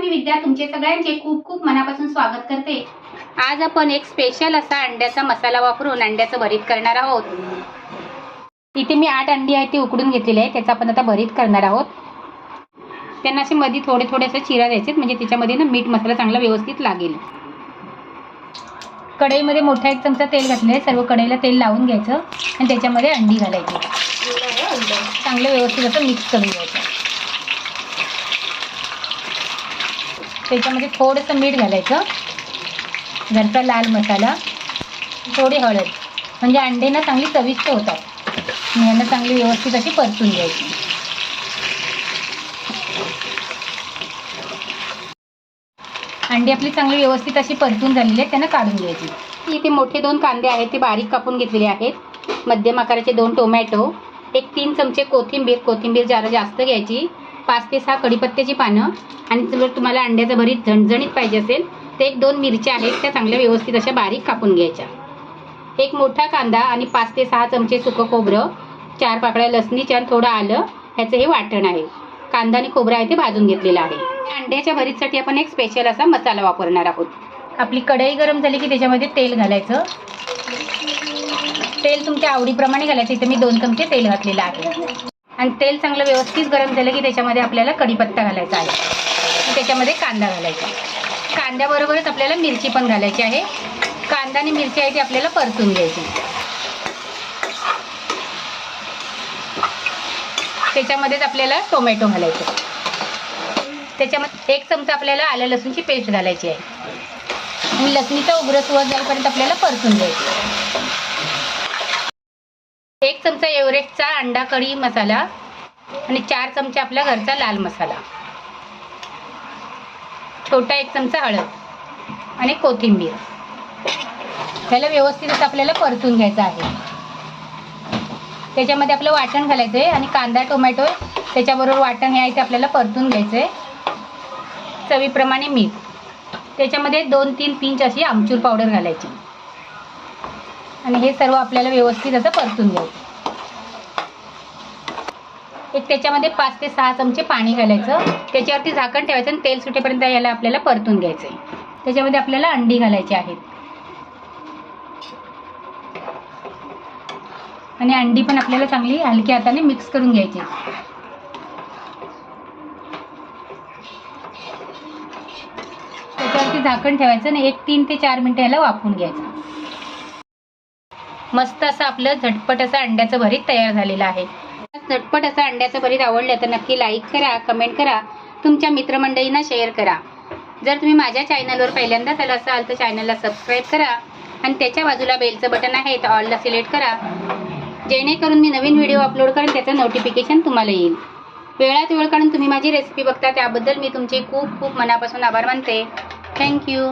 मी विद्या तुमचे सगळ्यांचे खूप खूप मनापासून स्वागत करते. आज आपण एक स्पेशल असा अंड्याचा मसाला वापरून अंड्याचं भरीत करणार आहोत. इथे मी आठ अंडी आहेत ती उकडून घेतलेली आहे त्याचा आपण आता भरीत करणार आहोत. त्यांना असे मध्ये थोडे थोडे असे चिरा द्यायचे म्हणजे त्याच्यामध्ये ना मीठ मसाला चांगला व्यवस्थित लागेल. कढईमध्ये मोठा एक चमचा तेल घातले सर्व कढईला तेल लावून घ्यायचं आणि त्याच्यामध्ये अंडी घालायची. चांगलं व्यवस्थित असं मिक्स करून घ्यायचं. त्याच्यामध्ये थोडंसं मीठ घालायचं. घरचा लाल मसाला थोडी हळद. म्हणजे अंडे ना चांगली चविष्ट होतात. यांना चांगली व्यवस्थित अशी परतून घ्यायची. अंडी आपली चांगली व्यवस्थित अशी परतून झालेली आहेत त्यांना काढून घ्यायची. इथे मोठे दोन कांदे आहेत ते बारीक कापून घेतलेले आहेत. मध्यम आकाराचे दोन टोमॅटो एक तीन चमचे कोथिंबीर कोथिंबीर जरा जास्त घ्यायची. पाच ते सहा कढीपत्त्याची पानं आणि जर तुम्हाला अंड्याचं भरीत झणझणीत पाहिजे असेल तर एक दोन मिरच्या आहेत त्या चांगल्या व्यवस्थित अशा बारीक कापून घ्यायच्या. एक मोठा कांदा आणि पाच ते सहा चमचे सुकं खोबरं चार पाकळ्या लसणीच्या आणि थोडं आलं ह्याचं हे वाटण आहे. कांदा आणि खोबरं आहे ते भाजून घेतलेलं आहे. अंड्याच्या भरीतसाठी आपण एक स्पेशल असा मसाला वापरणार आहोत. आपली कढई गरम झाली की त्याच्यामध्ये तेल घालायचं. तेल तुमच्या आवडीप्रमाणे घालायचं. इथे मी दोन चमचे तेल घातलेलं आहे. आणि तेल चांगलं व्यवस्थित गरम झालं की त्याच्यामध्ये आपल्याला कढीपत्ता घालायचा आहे. त्याच्यामध्ये कांदा घालायचा कांद्याबरोबरच आपल्याला मिरची पण घालायची आहे. कांदा आणि मिरची आहे ती आपल्याला परतून घ्यायची. त्याच्यामध्येच आपल्याला टोमॅटो घालायचं. त्याच्यामध्ये एक चमचा आपल्याला आलं लसूणची पेस्ट घालायची आहे. आणि लसणीचा उग्र सुवास जाईपर्यंत आपल्याला परतून घ्यायचं एक चमचा एव्हरेस्टचा अंडा कढी मसाला आणि चार चमचे आपला घरचा लाल मसाला. छोटा एक चमचा हळद आणि कोथिंबीर. ह्याला व्यवस्थित असं आपल्याला परतून घ्यायचं आहे. त्याच्यामध्ये आपलं वाटण घालायचं आहे आणि कांदा टोमॅटो त्याच्याबरोबर वाटण हे आहे ते आपल्याला परतून घ्यायचं आहे चवीप्रमाणे मीठ. त्याच्यामध्ये दोन तीन पिंच अशी आमचूर पावडर घालायची. आणि हे सर्व आपल्याला व्यवस्थित असं परतून घ्यायचं. एक त्याच्यामध्ये पाच ते सहा चमचे पाणी घालायचं. त्याच्यावरती झाकण ठेवायचं आणि तेल सुटेपर्यंत याला आपल्याला परतून घ्यायचं आहे त्याच्यामध्ये आपल्याला अंडी घालायची आहेत. आणि अंडी पण आपल्याला चांगली हलक्या हाताने मिक्स करून घ्यायची. त्याच्यावरती झाकण ठेवायचं आणि एक तीन ते चार मिनिटं याला वाफून घ्यायचं. मस्त असं आपलं झटपट असं अंड्याचं भरीत तयार झालेलं आहे. झटपट असं अंड्याचं भरीत आवडलं तर नक्की लाईक करा कमेंट करा. तुमच्या मित्रमंडळींना शेअर करा. जर तुम्ही माझ्या चॅनलवर पहिल्यांदा आला असाल तर चॅनलला सबस्क्राईब करा आणि त्याच्या बाजूला बेलचं बटन आहे तर ऑलला सिलेक्ट करा. जेणेकरून मी नवीन व्हिडिओ अपलोड करेन त्याचं नोटिफिकेशन तुम्हाला येईल. वेळात वेळ काढून तुम्ही माझी रेसिपी बघता त्याबद्दल मी तुमचे खूप खूप मनापासून आभार मानते. थँक्यू